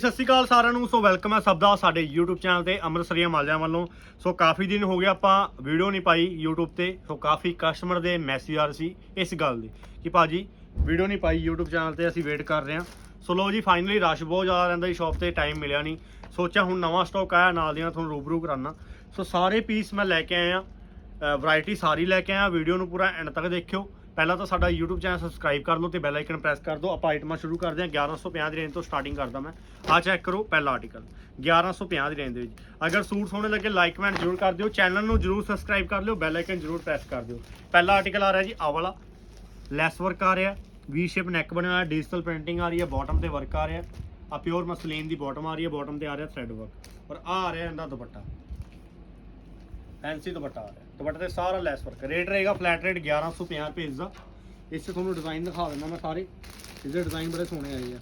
ਸਤਿ ਸ਼੍ਰੀ ਅਕਾਲ ਸਾਰਿਆਂ ਨੂੰ। ਸੋ ਵੈਲਕਮ ਹੈ ਸਭ ਦਾ ਸਾਡੇ YouTube ਚੈਨਲ ਤੇ ਅੰਮ੍ਰਿਤਸਰੀਆ ਮਾਲਿਆਂ ਵੱਲੋਂ। ਸੋ ਕਾਫੀ ਦਿਨ ਹੋ ਗਿਆ ਆਪਾਂ ਵੀਡੀਓ ਨਹੀਂ ਪਾਈ YouTube ਤੇ। ਸੋ ਕਾਫੀ ਕਸਟਮਰ ਦੇ ਮੈਸੇਜ ਆ ਰਹੇ ਸੀ ਇਸ ਗੱਲ ਦੇ। ਕਿ ਭਾਜੀ ਵੀਡੀਓ ਨਹੀਂ ਪਾਈ YouTube ਚੈਨਲ ਤੇ, ਅਸੀਂ ਵੇਟ ਕਰ ਰਹੇ ਹਾਂ। ਸੋ ਲੋ ਜੀ ਫਾਈਨਲੀ ਰਸ਼ ਬਹੁਤ ਜ਼ਿਆਦਾ ਰਹਿੰਦਾ ਜੀ ਸ਼ਾਪ ਤੇ ਟਾਈਮ ਮਿਲਿਆ ਨਹੀਂ। ਸੋਚਿਆ ਹੁਣ ਨਵਾਂ ਸਟਾਕ ਆਇਆ, ਨਾਲ ਦੀਆਂ ਤੁਹਾਨੂੰ ਰੂਬਰੂ ਕਰਾਨਾ। ਸੋ ਸਾਰੇ ਪੀਸ ਮੈਂ ਲੈ ਕੇ ਆਇਆ। ਵੈਰਾਈਟੀ ਸਾਰੀ ਲੈ ਕੇ ਆਇਆ ਵੀਡੀਓ ਨੂੰ ਪੂਰਾ ਐਂਡ ਤੱਕ ਦੇਖਿਓ। ਪਹਿਲਾਂ ਤਾਂ ਸਾਡਾ YouTube ਚੈਨਲ ਸਬਸਕ੍ਰਾਈਬ ਕਰ ਲਓ ਤੇ ਬੈਲ ਆਈਕਨ ਪ੍ਰੈਸ ਕਰ ਦਿਓ। ਆਪਾਂ ਆਈਟਮਾਂ ਸ਼ੁਰੂ ਕਰਦੇ ਹਾਂ। 1150 ਦੀ ਰੇਂਜ ਤੋਂ ਸਟਾਰਟਿੰਗ ਕਰਦਾ ਮੈਂ। ਆ ਚੈੱਕ ਕਰੋ, ਪਹਿਲਾ ਆਰਟੀਕਲ 1150 ਦੀ ਰੇਂਜ ਦੇ ਵਿੱਚ। ਅਗਰ ਸੂਟ ਸੋਹਣੇ ਲੱਗੇ ਲਾਈਕ ਕਮੈਂਟ ਜ਼ਰੂਰ ਕਰ ਦਿਓ। ਚੈਨਲ ਨੂੰ ਜ਼ਰੂਰ ਸਬਸਕ੍ਰਾਈਬ ਕਰ ਲਿਓ। ਬੈਲ ਆਈਕਨ ਜ਼ਰੂਰ ਪ੍ਰੈਸ ਕਰ ਦਿਓ। ਪਹਿਲਾ ਆਰਟੀਕਲ ਆ ਰਿਹਾ ਜੀ ਆ ਵਾਲਾ। ਲੈਸ ਵਰਕ ਆ ਰਿਹਾ। ਵੀ ਸ਼ੇਪ ਨੈਕ ਬਣਿਆ ਹੋਇਆ ਡਿਜੀਟਲ ਪ੍ਰਿੰਟਿੰਗ ਆ ਰਹੀ ਹੈ ਬਾਟਮ ਤੇ ਵਰਕ ਆ ਰਿਹਾ। ਆ ਪਿਓਰ ਮਸਲੀਨ ਦੀ ਬਾਟਮ ਆ ਰਹੀ ਹੈ ਬਾਟਮ ਤੇ ਆ ਰਿਹਾ ਥ੍ਰੈਡ ਵਰਕ ਔਰ ਆ ਆ ਰਿਹਾ ਇਹਦਾ ਦੁਪੱਟਾ। ਫੈਂਸੀ ਦੁਪੱਟਾ ਆ ਰਿਹਾ। ਦੁਪੱਟੇ ਤੇ ਸਾਰਾ ਲੈਸ ਵਰਕ ਰੇਟ ਰਹੇਗਾ ਫਲੈਟ ਰੇਟ 1150 ਰੁਪਏ ਇਸ ਦਾ। ਇਸ 'ਚ ਤੁਹਾਨੂੰ ਡਿਜ਼ਾਈਨ ਦਿਖਾ ਦਿੰਦਾ ਮੈਂ ਸਾਰੇ। ਇਹਦੇ ਡਿਜ਼ਾਈਨ ਬੜੇ ਸੋਹਣੇ ਆਏ ਆ।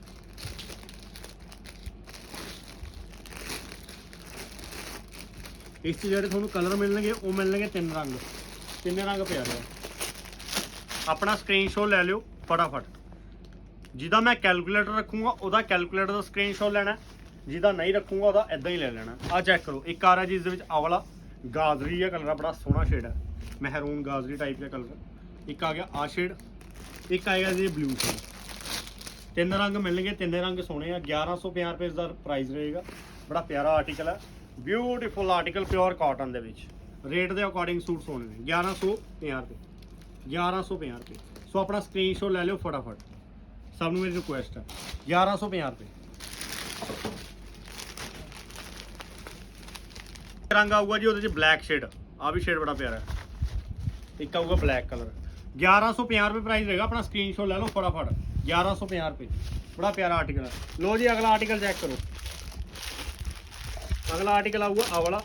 ਇਸ 'ਚ ਜਿਹੜੇ ਤੁਹਾਨੂੰ ਕਲਰ ਮਿਲਣਗੇ, ਉਹ ਮਿਲਣਗੇ ਤਿੰਨ ਰੰਗ। ਤਿੰਨੇ ਰੰਗ ਪਿਆਰੇ ਆ ਆਪਣਾ ਸਕਰੀਨਸ਼ਾਟ ਲੈ ਲਿਓ ਫਟਾਫਟ। ਜਿਹਦਾ ਮੈਂ ਕੈਲਕੂਲੇਟਰ ਰੱਖੂੰਗਾ, ਉਹਦਾ ਕੈਲਕੂਲੇਟਰ ਦਾ ਸਕਰੀਨਸ਼ਾਟ ਲੈਣਾ ਜਿਹਦਾ ਨਹੀਂ ਰੱਖੂੰਗਾ, ਉਹਦਾ ਇਦਾਂ ਹੀ ਲੈ ਲੈਣਾ ਆ ਚੈੱਕ ਕਰੋ। ਇੱਕ ਆ ਰਿਹਾ ਜਿਸ ਦੇ ਵਿੱਚ ਆਵਲਾ ਗਾਜ਼ਰੀ ਆ ਕਲਰ ਆ ਬੜਾ ਸੋਹਣਾ ਸ਼ੇਡ ਹੈ ਮਹਿਰੂਨ ਗਾਜ਼ਰੀ ਟਾਈਪ ਦਾ ਕਲਰ। ਇੱਕ ਆ ਗਿਆ ਆ ਸ਼ੇਡ ਇੱਕ ਆਏਗਾ ਜੀ ਬਲੂ ਸ਼ੇਡ ਤਿੰਨ ਰੰਗ ਮਿਲਣਗੇ, ਤਿੰਨੇ ਰੰਗ ਸੋਹਣੇ ਆ। 1150 ਰੁਪਏ ਦਾ ਪ੍ਰਾਈਸ ਰਹੇਗਾ। ਬੜਾ ਪਿਆਰਾ ਆਰਟੀਕਲ ਹੈ ਬਿਊਟੀਫੁਲ ਆਰਟੀਕਲ ਪਿਓਰ ਕਾਟਨ ਦੇ ਵਿੱਚ। ਰੇਟ ਦੇ ਅਕੋਰਡਿੰਗ ਸੂਟ ਸੋਹਣੇ ਨੇ। 1150 ਰੁਪਏ। 1150 ਰੁਪਏ। ਸੋ ਆਪਣਾ ਸਕਰੀਨਸ਼ਾਟ ਲੈ ਲਿਓ ਫਟਾਫਟ। ਸਭ ਨੂੰ ਮੇਰੀ ਰਿਕੁਐਸਟ ਹੈ 1150 ਰੁਪਏ। ਰੰਗ ਆਊਗਾ ਜੀ, ਉਹਦੇ ਚ ਬਲੈਕ ਸ਼ੇਡ ਆ ਵੀ ਸ਼ੇਡ ਬੜਾ ਪਿਆਰਾ ਇੱਕ ਆਊਗਾ ਬਲੈਕ ਕਲਰ 1150 ਰੁਪਏ ਪ੍ਰਾਈਸ ਰਹੇਗਾ, ਆਪਣਾ ਸਕਰੀਨਸ਼ਾਟ ਲੈ ਲਓ ਫਟਾਫਟ। 1150 ਰੁਪਏ। ਬੜਾ ਪਿਆਰਾ ਆਰਟੀਕਲ ਹੈ। ਲੋ ਜੀ, ਅਗਲਾ ਆਰਟੀਕਲ ਚੈੱਕ ਕਰੋ। ਅਗਲਾ ਆਰਟੀਕਲ ਆਊਗਾ ਆ ਵਾਲਾ।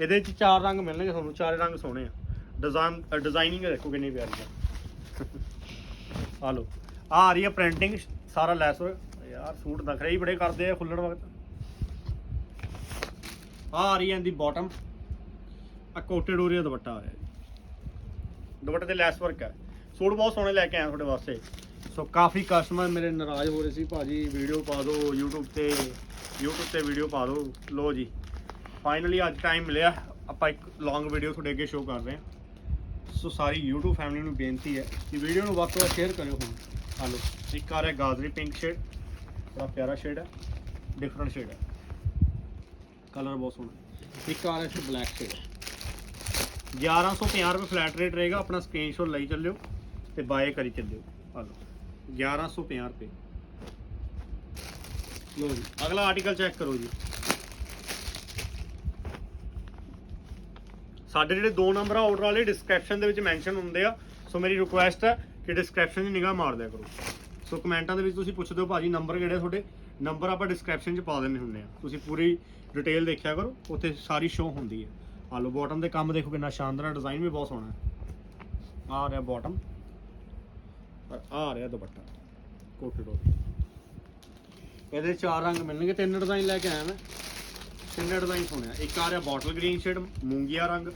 ਇਹਦੇ ਚ ਚਾਰ ਰੰਗ ਮਿਲਣਗੇ ਤੁਹਾਨੂੰ, ਚਾਰੇ ਰੰਗ ਸੋਹਣੇ ਆ। ਡਿਜ਼ਾਈਨ ਡਿਜ਼ਾਈਨਿੰਗ ਦੇਖੋ ਕਿੰਨੀ ਪਿਆਰੀ ਆ। ਆ ਲੋ ਆ ਰਹੀ ਹੈ ਪ੍ਰਿੰਟਿੰਗ ਸਾਰਾ ਲੈਸ। ਯਾਰ, ਸੂਟ ਨਖਰੇ ਹੀ ਬੜੇ ਕਰਦੇ ਆ, ਖੁੱਲਣ ਵਕਤ। ਆ ਆ ਰਹੀ ਹੈ ਇਹਦੀ ਬਾਟਮ ਆ ਕੋਟਡ ਹੋ ਦੁਪੱਟਾ ਆ ਰਿਹਾ। ਜੀ। ਦੁਪੱਟੇ ਤੇ ਲੈਸ ਵਰਕ ਹੈ। ਸੂਟ ਬਹੁਤ ਸੋਹਣੇ ਲੈ ਕੇ ਆਇਆ ਤੁਹਾਡੇ ਵਾਸਤੇ। ਸੋ ਕਾਫੀ ਕਸਟਮਰ ਮੇਰੇ ਨਾਰਾਜ਼ ਹੋ ਰਹੇ ਸੀ, ਭਾਜੀ ਵੀਡੀਓ ਪਾ ਦਿਓ, YouTube ਤੇ YouTube ਤੇ ਵੀਡੀਓ ਪਾ ਦਿਓ। ਲੋ ਜੀ ਫਾਈਨਲੀ ਅੱਜ ਟਾਈਮ ਮਿਲਿਆ। ਆਪਾਂ ਇੱਕ ਲੌਂਗ ਵੀਡੀਓ ਤੁਹਾਡੇ ਅੱਗੇ ਸ਼ੋਅ ਕਰ ਰਹੇ ਹਾਂ। ਸੋ ਸਾਰੀ YouTube ਫੈਮਿਲੀ ਨੂੰ ਬੇਨਤੀ ਹੈ ਕਿ ਵੀਡੀਓ ਨੂੰ ਵੱਧ ਤੋਂ ਵੱਧ ਸ਼ੇਅਰ ਕਰਿਓ ਹੁਣ। ਹਾਲੋ ਇੱਕ ਆ ਰਿਹਾ ਗਾਜਰੀ ਪਿੰਕ ਸ਼ੇਡ ਬੜਾ ਪਿਆਰਾ ਸ਼ੇਡ ਹੈ ਡਿਫਰੈਂਟ ਸ਼ੇਡ ਹੈ। ਕਲਰ ਬਹੁਤ ਸੋਹਣਾ। ਇੱਕ ਆ ਰਿਹਾ ਸੀ ਬਲੈਕ ਸ਼ੇਡ 1150 ਰੁਪਏ ਫਲੈਟ ਰੇਟ ਰਹੇਗਾ, ਆਪਣਾ ਸਕਰੀਨਸ਼ਾਟ ਲਈ ਚੱਲਿਓ ਤੇ ਬਾਏ ਕਰੀ ਚੱਲਿਓ। ਹਾਲੋ 1150 ਰੁਪਏ। ਲੋ ਜੀ, ਅਗਲਾ ਆਰਟੀਕਲ ਚੈੱਕ ਕਰੋ ਜੀ। ਸਾਡੇ ਜਿਹੜੇ ਦੋ ਨੰਬਰ ਆ ਆਰਡਰ ਵਾਲੇ ਡਿਸਕ੍ਰਿਪਸ਼ਨ ਦੇ ਵਿੱਚ ਮੈਂਸ਼ਨ ਹੁੰਦੇ ਆ। ਸੋ ਮੇਰੀ ਰਿਕੁਐਸਟ ਹੈ ਕਿ ਡਿਸਕ੍ਰਿਪਸ਼ਨ 'ਚ ਨਿਗਾਹ ਮਾਰ ਦਿਆ ਕਰੋ। ਸੋ ਕਮੈਂਟਾਂ ਦੇ ਵਿੱਚ ਤੁਸੀਂ ਪੁੱਛਦੇ ਹੋ, ਭਾਜੀ ਨੰਬਰ ਕਿਹੜੇ ਤੁਹਾਡੇ? ਨੰਬਰ ਆਪਾਂ ਡਿਸਕ੍ਰਿਪਸ਼ਨ 'ਚ ਪਾ ਦਿੰਦੇ ਹੁੰਦੇ ਆ। ਤੁਸੀਂ ਪੂਰੀ ਡਿਟੇਲ ਦੇਖਿਆ ਕਰੋ, ਉੱਥੇ ਸਾਰੀ ਸ਼ੋ ਹੁੰਦੀ ਹੈ। ਆ ਲੋ ਬਾਟਮ ਦੇ ਕੰਮ ਦੇਖੋ ਕਿੰਨਾ ਸ਼ਾਨਦਾਰ ਡਿਜ਼ਾਈਨ ਵੀ ਬਹੁਤ ਸੋਹਣਾ ਹੈ। ਆ ਰਿਹਾ ਬਾਟਮ ਔਰ ਆ ਰਿਹਾ ਦੁਪੱਟਾ ਕੋਟਡ ਹੋ ਇਹਦੇ ਚਾਰ ਰੰਗ ਮਿਲਣਗੇ, ਤਿੰਨ ਡਿਜ਼ਾਈਨ ਲੈ ਕੇ ਆਇਆ ਮੈਂ। ਤਿੰਨ ਡਿਜ਼ਾਈਨ ਸੋਹਣੇ ਆ। ਇੱਕ ਆ ਰਿਹਾ ਬੋਟਲ ਗ੍ਰੀਨ ਸ਼ੇਡ ਮੂੰਗੀਆ ਰੰਗ।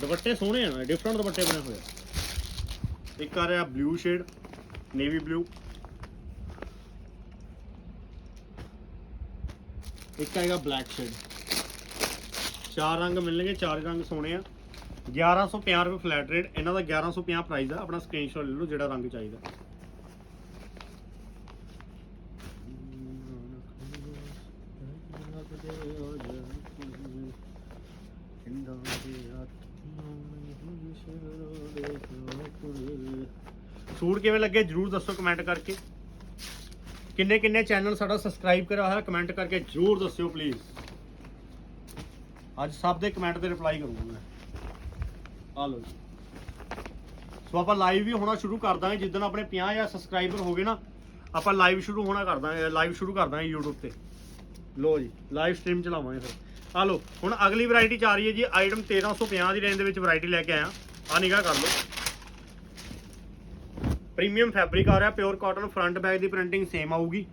ਦੁਪੱਟੇ ਸੋਹਣੇ ਆ ਡਿਫਰੈਂਟ ਦੁਪੱਟੇ ਬਣੇ ਹੋਏ ਆ। ਇੱਕ ਆ ਰਿਹਾ ਬਲੂ ਸ਼ੇਡ ਨੇਵੀ ਬਲੂ ਇੱਕ ਹੈਗਾ ਬਲੈਕ ਸ਼ੇਡ ਚਾਰ ਰੰਗ ਮਿਲਣਗੇ, ਚਾਰ ਰੰਗ ਸੋਹਣੇ ਆ। 1150 ਰੁਪਏ ਫਲੈਟ ਰੇਟ ਇਹਨਾਂ ਦਾ 1150 ਪ੍ਰਾਈਸ ਆ। ਆਪਣਾ ਸਕਰੀਨਸ਼ਾਟ ਲੈ ਲਓ ਜਿਹੜਾ ਰੰਗ ਚਾਹੀਦਾ। ਸੂਟ ਕਿਵੇਂ ਲੱਗੇ? ਜਰੂਰ ਦੱਸੋ ਕਮੈਂਟ ਕਰਕੇ। ਕਿੰਨੇ ਕਿੰਨੇ ਚੈਨਲ ਸਾਡਾ ਸਬਸਕ੍ਰਾਈਬ ਕਰਿਆ ਹੋਇਆ ਕਮੈਂਟ ਕਰਕੇ ਜਰੂਰ ਦੱਸਿਓ ਪਲੀਜ਼ ਅੱਜ ਸਭ ਦੇ ਕਮੈਂਟ ਤੇ ਰਿਪਲਾਈ ਕਰੂੰਗਾ ਮੈਂ। ਆ ਲਓ ਜੀ। ਸੋ ਆਪਾਂ ਲਾਈਵ ਵੀ ਹੋਣਾ ਸ਼ੁਰੂ ਕਰ ਦਾਂਗੇ। ਜਿੱਦਣ ਆਪਣੇ 50000 ਸਬਸਕ੍ਰਾਈਬਰ ਹੋ ਗਏ ਨਾ, ਆਪਾਂ ਲਾਈਵ ਸ਼ੁਰੂ ਹੋਣਾ ਕਰ ਦਾਂਗੇ ਲਾਈਵ ਸ਼ੁਰੂ ਕਰ ਦਾਂਗੇ YouTube ਤੇ। ਲੋ ਜੀ ਲਾਈਵ ਸਟ੍ਰੀਮ ਚਲਾਵਾਂਗੇ ਫਿਰ। ਆ ਲਓ, ਹੁਣ ਅਗਲੀ ਵੈਰਾਈਟੀ ਚ ਆ ਰਹੀ ਹੈ ਜੀ ਆਈਟਮ 1350 ਦੀ ਰੇਂਜ ਦੇ ਵਿੱਚ ਵੈਰਾਈਟੀ ਲੈ ਕੇ ਆਇਆ। ਆ ਨਿਗਾਹ ਕਰ ਲਓ। ਪ੍ਰੀਮੀਅਮ ਫੈਬਰਿਕ ਆ ਰਿਹਾ ਪਿਓਰ ਕਾਟਨ ਫਰੰਟ ਬੈਕ ਦੀ ਪ੍ਰਿੰਟਿੰਗ ਸੇਮ ਆਊਗੀ।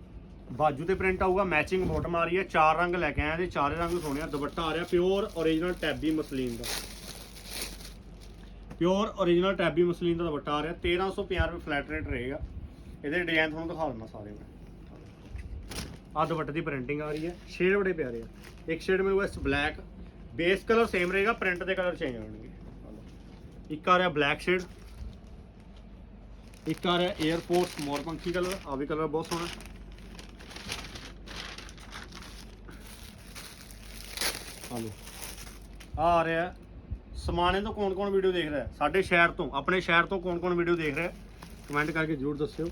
ਬਾਜੂ ਤੇ ਪ੍ਰਿੰਟ ਆਊਗਾ ਮੈਚਿੰਗ ਬਾਟਮ ਆ ਰਹੀ ਹੈ, ਚਾਰ ਰੰਗ ਲੈ ਕੇ ਆਇਆ ਤੇ ਚਾਰੇ ਰੰਗ ਸੋਹਣੇ ਆ, ਦੁਪੱਟਾ ਆ ਰਿਹਾ ਪਿਓਰ origignal ਟੈਬੀ ਮਸਲੀਨ ਦਾ। ਪਿਓਰ origignal ਟੈਬੀ ਮਸਲੀਨ ਦਾ ਦੁਪੱਟਾ ਆ ਰਿਹਾ 1350 ਰੁਪਏ ਫਲੈਟ ਰੇਟ ਰਹੇਗਾ। ਇਹਦੇ ਡਿਜ਼ਾਈਨ ਤੁਹਾਨੂੰ ਦਿਖਾ ਦਿੰਦਾ ਸਾਰੇ ਮੈਂ। ਆਹ ਦੁਪੱਟੇ ਦੀ ਪ੍ਰਿੰਟਿੰਗ ਆ ਰਹੀ ਹੈ ਸ਼ੇਡ ਬੜੇ ਪਿਆਰੇ ਆ। ਇੱਕ ਸ਼ੇਡ ਮਿਲੂਗਾ ਇਸ ਬਲੈਕ ਬੇਸ ਕਲਰ ਸੇਮ ਰਹੇਗਾ ਪ੍ਰਿੰਟ ਦੇ ਕਲਰ ਚੇਂਜ ਹੋਣਗੇ। ਇੱਕ ਆ ਰਿਹਾ ਬਲੈਕ ਸ਼ੇਡ ਇੱਕ ਆ ਰਿਹਾ 에ਅਰਫੋਰਸ ਮੋਰਪੰਖੀ ਕਲਰ ਆ ਵੀ ਕਲਰ ਬਹੁਤ ਸੋਹਣਾ। ਆ ਲਓ। ਆ ਆ ਰਿਹਾ, ਸਮਾਣੇ ਤੋਂ ਕੌਣ ਕੌਣ ਵੀਡੀਓ ਦੇਖ ਰਿਹਾ? ਸਾਡੇ ਸ਼ਹਿਰ ਤੋਂ, ਆਪਣੇ ਸ਼ਹਿਰ ਤੋਂ ਕੌਣ ਕੌਣ ਵੀਡੀਓ ਦੇਖ ਰਿਹਾ? ਕਮੈਂਟ ਕਰਕੇ ਜਰੂਰ ਦੱਸਿਓ।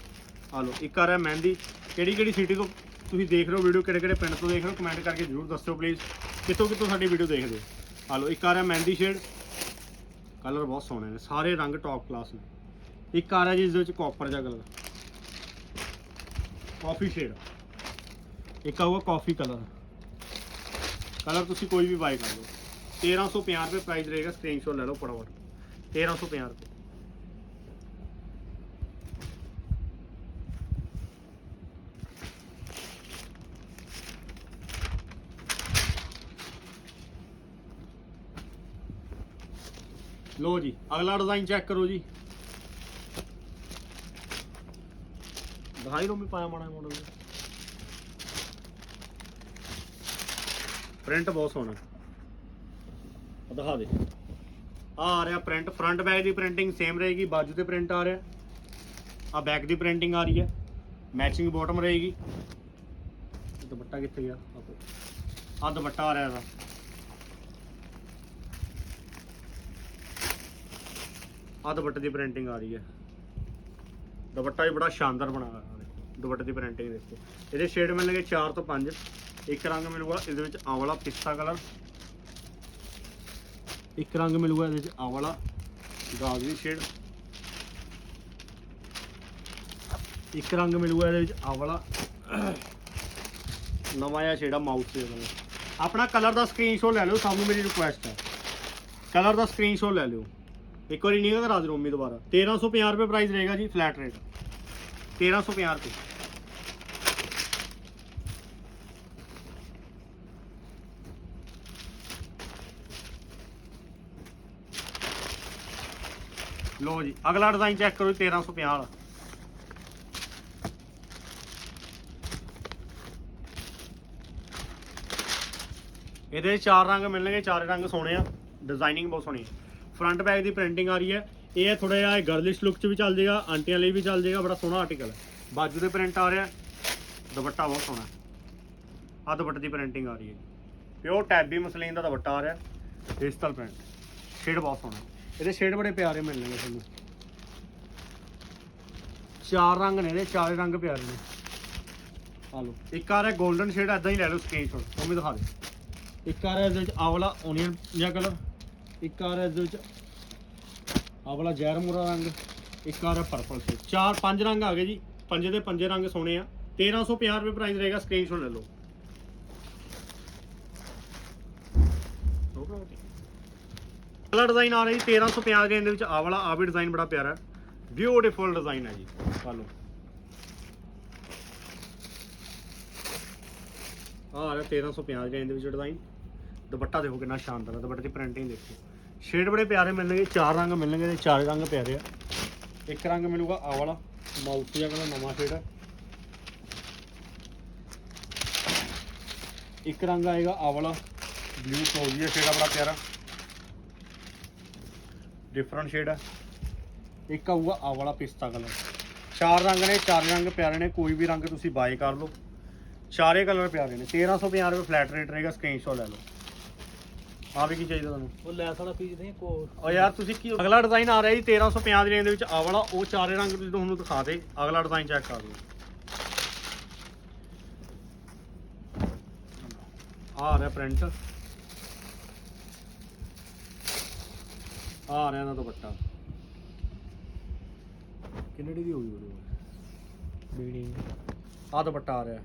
ਆ ਲਓ, ਇੱਕ ਆ ਰਿਹਾ ਮਹਿੰਦੀ। ਕਿਹੜੀ ਕਿਹੜੀ ਸਿਟੀ ਤੋਂ ਤੁਸੀਂ ਦੇਖ ਰਹੇ ਹੋ ਵੀਡੀਓ ਕਿਹੜੇ ਕਿਹੜੇ ਪਿੰਡ ਤੋਂ ਦੇਖ ਰਹੇ ਹੋ? ਕਮੈਂਟ ਕਰਕੇ ਜਰੂਰ ਦੱਸਿਓ ਪਲੀਜ਼ ਕਿੱਥੋਂ ਕਿੱਥੋਂ ਸਾਡੀ ਵੀਡੀਓ ਦੇਖਦੇ ਹੋ? ਆ ਲਓ, ਇੱਕ ਆ ਰਿਹਾ ਮਹਿੰਦੀ ਸ਼ੇਡ ਕਲਰ ਬਹੁਤ ਸੋਹਣੇ ਨੇ, ਸਾਰੇ ਰੰਗ ਟੌਪ ਕਲਾਸ ਨੇ। ਇੱਕ ਆ ਰਿਹਾ ਜੀ ਇਸ ਦੇ ਵਿੱਚ ਕਾਪਰ ਜਿਹਾ ਕਲਰ ਕਾਫੀ ਸ਼ੇਡ ਇੱਕ ਆਊਗਾ ਕਾਫੀ ਕਲਰ ਕਲਰ ਤੁਸੀਂ ਕੋਈ ਵੀ ਬਾਈ ਕਰ ਲਓ। 1350 ਰੁਪਏ ਪ੍ਰਾਈਸ ਰਹੇਗਾ ਸਕਰੀਨਸ਼ਾਟ ਲੈ ਲਓ ਫਟਾਫਟ। 1350 ਰੁਪਏ। ਲੋ ਜੀ, ਅਗਲਾ ਡਿਜ਼ਾਈਨ ਚੈੱਕ ਕਰੋ ਜੀ। ਦਿਖਾਈ ਰੋ ਪਾਇਆ ਮਾੜਾ ਮਾਡਲ ਪ੍ਰਿੰਟ ਬਹੁਤ ਸੋਹਣਾ। ਆਹ ਦਿਖਾ ਦੇ। ਆ ਆ ਰਿਹਾ ਪ੍ਰਿੰਟ ਫਰੰਟ ਬੈਕ ਦੀ ਪ੍ਰਿੰਟਿੰਗ ਸੇਮ ਰਹੇਗੀ, ਬਾਜੂ ਤੇ ਪ੍ਰਿੰਟ ਆ ਰਿਹਾ। ਆ ਬੈਕ ਦੀ ਪ੍ਰਿੰਟਿੰਗ ਆ ਰਹੀ ਹੈ। ਮੈਚਿੰਗ ਬਾਟਮ ਰਹੇਗੀ। ਦੁਪੱਟਾ ਕਿੱਥੇ ਗਿਆ? ਆ ਦੁਪੱਟਾ ਆ ਰਿਹਾ ਇਹਦਾ। ਆ ਦੁਪੱਟੇ ਦੀ ਪ੍ਰਿੰਟਿੰਗ ਆ ਰਹੀ ਹੈ। ਦੁਪੱਟਾ ਵੀ ਬੜਾ ਸ਼ਾਨਦਾਰ ਬਣਾਇਆ ਦੁਪੱਟੇ ਦੀ ਪ੍ਰਿੰਟਿੰਗ ਦੇਖੋ ਇਹਦੇ ਸ਼ੇਡ ਮਿਲਣਗੇ 4 ਤੋਂ 5 ਇੱਕ ਰੰਗ ਮਿਲੂਗਾ, ਇਹਦੇ ਵਿੱਚ ਆਵਲਾ ਵਾਲਾ ਪਿਸਤਾ ਕਲਰ ਇੱਕ ਰੰਗ ਮਿਲੂਗਾ ਇਹਦੇ ਵਿੱਚ ਆਵਲਾ ਵਾਲਾ ਸ਼ੇਡ ਇੱਕ ਰੰਗ ਮਿਲੂਗਾ ਇਹਦੇ ਵਿੱਚ ਆਵਲਾ ਨਵਾਂ ਜਿਹਾ ਸ਼ੇਡ ਆ ਮਾਊਸ ਤੇ ਵਾਲਾ ਆਪਣਾ ਕਲਰ ਦਾ ਸਕਰੀਨਸ਼ਾਟ ਲੈ ਲਿਓ ਸਭ ਨੂੰ ਮੇਰੀ ਰਿਕੁਐਸਟ ਹੈ ਕਲਰ ਦਾ ਸਕਰੀਨਸ਼ਾਟ ਲੈ ਲਿਓ। ਇੱਕ ਵਾਰੀ ਨਹੀਂ ਕਰਾ ਦਿਓ ਮੰਮੀ ਦੁਬਾਰਾ। 1350 ਰੁਪਏ ਪ੍ਰਾਈਸ ਰਹੇਗਾ ਜੀ ਫਲੈਟ ਰੇਟ 1350 ਰੁਪਏ। ਲੋ ਜੀ, ਅਗਲਾ ਡਿਜ਼ਾਈਨ ਚੈੱਕ ਕਰੋ ਜੀ 1350 ਵਾਲਾ। ਇਹਦੇ ਚਾਰ ਰੰਗ ਮਿਲਣਗੇ, ਚਾਰੇ ਰੰਗ ਸੋਹਣੇ ਆ ਡਿਜ਼ਾਈਨਿੰਗ ਬਹੁਤ ਸੋਹਣੀ ਹੈ ਫਰੰਟ ਬੈਕ ਦੀ ਪ੍ਰਿੰਟਿੰਗ ਆ ਰਹੀ ਹੈ, ਇਹ ਥੋੜਾ ਜਿਹਾ ਗਰਲਿਸ਼ ਲੁੱਕ ਚ ਵੀ ਚੱਲ ਜਾਏਗਾ, ਆਂਟੀਆਂ ਲਈ ਵੀ ਚੱਲ ਜਾਏਗਾ, ਬੜਾ ਸੋਹਣਾ ਆਰਟੀਕਲ ਹੈ। ਬਾਜੂ ਦੇ ਪ੍ਰਿੰਟ ਆ ਰਿਹਾ, ਦੁਪੱਟਾ ਬਹੁਤ ਸੋਹਣਾ ਆ ਦੁਪੱਟੇ ਦੀ ਪ੍ਰਿੰਟਿੰਗ ਆ ਰਹੀ ਹੈ। ਪਿਓਰ ਟੈਬੀ ਮਸਲੀਨ ਦਾ ਦੁਪੱਟਾ ਆ ਰਿਹਾ ਡਿਜੀਟਲ ਪ੍ਰਿੰਟ ਸ਼ੇਡ ਬਹੁਤ ਸੋਹਣਾ ਇਹਦੇ ਸ਼ੇਡ ਬੜੇ ਪਿਆਰੇ ਮਿਲਣਗੇ ਤੁਹਾਨੂੰ। ਚਾਰ ਰੰਗ ਨੇ ਇਹਦੇ, ਚਾਰੇ ਰੰਗ ਪਿਆਰੇ ਨੇ। ਆ ਲਓ, ਇੱਕ ਆ ਰਿਹਾ 골ਡਨ ਸ਼ੇਡ ਐਦਾਂ ਹੀ ਲੈ ਲਓ ਸਕਰੀਨਸ਼ਾਟ ਉਹ ਵੀ ਦਿਖਾ ਦੇ ਇੱਕ ਆ ਰਿਹਾ ਇਹਦੇ ਵਿੱਚ ਆਵਲਾ ਓਨੀਅਨ ਜਿਹਾ ਕਲਰ ਇੱਕ ਆ ਰਿਹਾ ਇਹਦੇ ਵਿੱਚ ਆਵਲਾ ਜੈਰਮੂਰਾ ਰੰਗ, ਇੱਕ ਆ ਰਿਹਾ ਪਰਪਲ ਸ਼ੇਡ ਚਾਰ, ਪੰਜ ਰੰਗ ਆ ਗਏ ਜੀ, ਪੰਜੇ ਦੇ ਪੰਜੇ ਰੰਗ ਸੋਹਣੇ ਆ। 1350 ਰੁਪਏ ਪ੍ਰਾਈਸ ਰਹੇਗਾ ਸਕਰੀਨਸ਼ਾਟ ਲੈ ਲਓ। ਅਗਲਾ ਡਿਜ਼ਾਈਨ ਆ ਰਿਹਾ ਜੀ 1350 ਦੇ ਵਿੱਚ ਆਹ ਵਾਲਾ ਆ ਵੀ ਡਿਜ਼ਾਈਨ ਬੜਾ ਪਿਆਰਾ ਹੈ। ਬਿਊਟੀਫੁਲ ਡਿਜ਼ਾਈਨ ਹੈ ਜੀ ਆ ਲਓ ਆ ਆ ਰਿਹਾ 1350 ਦੇ ਵਿੱਚ ਡਿਜ਼ਾਈਨ ਦੁਪੱਟਾ ਦੇਖੋ ਕਿੰਨਾ ਸ਼ਾਨਦਾਰ ਹੈ, ਦੁਪੱਟੇ ਦੀ ਪ੍ਰਿੰਟਿੰਗ ਦੇਖੋ। ਸ਼ੇਡ ਬੜੇ ਪਿਆਰੇ ਮਿਲਣਗੇ, ਚਾਰ ਰੰਗ ਮਿਲਣਗੇ ਤੇ ਚਾਰੇ ਰੰਗ ਪਿਆਰੇ ਆ। ਇੱਕ ਰੰਗ ਮਿਲੂਗਾ ਆ ਵਾਲਾ ਮਾਊਸ ਜਿਹਾ ਕਹਿੰਦਾ ਨਵਾਂ ਸ਼ੇਡ ਹੈ। ਇੱਕ ਰੰਗ ਆਏਗਾ ਆ ਵਾਲਾ ਬਲੂ ਫਰੋਜ਼ੀ ਸ਼ੇਡ ਆ, ਬੜਾ ਪਿਆਰਾ। ਡਿਫਰੈਂਟ ਸ਼ੇਡ ਹੈ ਇੱਕ ਆਊਗਾ ਆ ਵਾਲਾ ਪਿਸਤਾ ਕਲਰ ਚਾਰ ਰੰਗ ਨੇ ਚਾਰ ਰੰਗ ਪਿਆਰੇ ਨੇ ਕੋਈ ਵੀ ਰੰਗ ਤੁਸੀਂ ਬਾਏ ਕਰ ਲਓ। ਚਾਰੇ ਕਲਰ ਪਿਆਰੇ ਨੇ 1350 ਰੁਪਏ ਫਲੈਟ ਰੇਟ ਰਹੇਗਾ ਸਕਰੀਨਸ਼ਾਟ ਲੈ ਲਓ। ਆ ਵੀ ਕੀ ਚਾਹੀਦਾ ਤੁਹਾਨੂੰ? ਉਹ ਲੈਸ ਵਾਲਾ ਪੀਸ ਦੇ ਕੋ ਓ ਯਾਰ ਤੁਸੀਂ ਕੀ ਅਗਲਾ ਡਿਜ਼ਾਈਨ ਆ ਰਿਹਾ ਜੀ 1350 ਦੀ ਰੇਂਜ ਦੇ ਵਿੱਚ ਆ ਵਾਲਾ ਉਹ ਚਾਰੇ ਰੰਗ ਤੁਸੀਂ ਤੁਹਾਨੂੰ ਦਿਖਾ ਦੇ। ਅਗਲਾ ਡਿਜ਼ਾਈਨ ਚੈੱਕ ਕਰ ਲਓ। ਆ ਆ ਰਿਹਾ ਪ੍ਰਿੰਟ ਆ ਰਿਹਾ ਨਾ ਦੁਪੱਟਾ ਕਿੰਨੇ ਦੀ ਹੋਊਗੀ ਵੀਡੀਓ ਮੀਡੀਅਮ ਆ ਦੁਪੱਟਾ ਆ ਰਿਹਾ।